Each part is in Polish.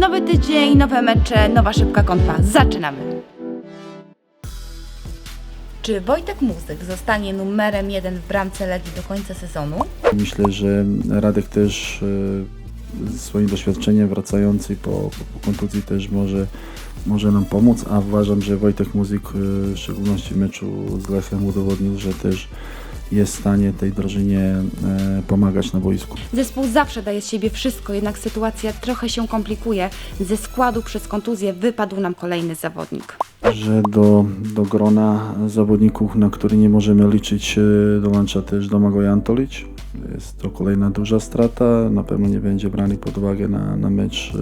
Nowy tydzień, nowe mecze, nowa szybka konfa. Zaczynamy! Czy Wojtek Muzyk zostanie numerem jeden w bramce Legii do końca sezonu? Myślę, że Radek też e, ze swoim doświadczeniem wracający po, po, kontuzji też może, może nam pomóc, a uważam, że Wojtek Muzyk e, w szczególności w meczu z Lechem udowodnił, że też jest w stanie tej drużynie e, pomagać na boisku. Zespół zawsze daje z siebie wszystko, jednak sytuacja trochę się komplikuje. Ze składu przez kontuzję wypadł nam kolejny zawodnik. Że do, do grona zawodników, na który nie możemy liczyć, e, dołącza też Domagoj Antolić. Jest to kolejna duża strata. Na pewno nie będzie brany pod uwagę na, na mecz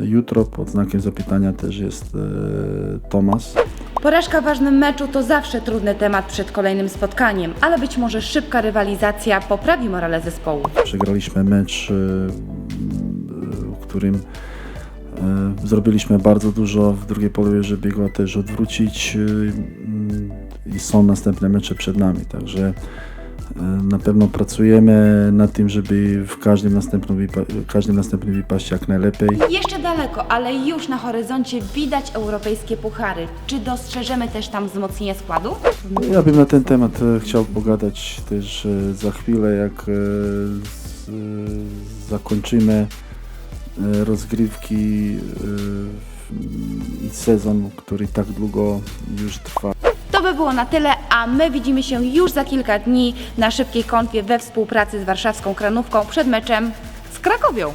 e, jutro. Pod znakiem zapytania też jest e, Tomas. Porażka w ważnym meczu to zawsze trudny temat przed kolejnym spotkaniem, ale być może szybka rywalizacja poprawi morale zespołu. Przegraliśmy mecz, e, w którym e, zrobiliśmy bardzo dużo w drugiej połowie, żeby go też odwrócić i są następne mecze przed nami, także na pewno pracujemy nad tym, żeby w każdym następnym, wypa- każdym następnym wypaść jak najlepiej. Jeszcze daleko, ale już na horyzoncie widać europejskie puchary. Czy dostrzeżemy też tam wzmocnienie składu? Ja bym na ten temat e, chciał pogadać też e, za chwilę, jak e, z, e, zakończymy e, rozgrywki e, i sezon, który tak długo już trwa. By było na tyle, a my widzimy się już za kilka dni na szybkiej konfie we współpracy z warszawską Kranówką przed meczem z Krakowią.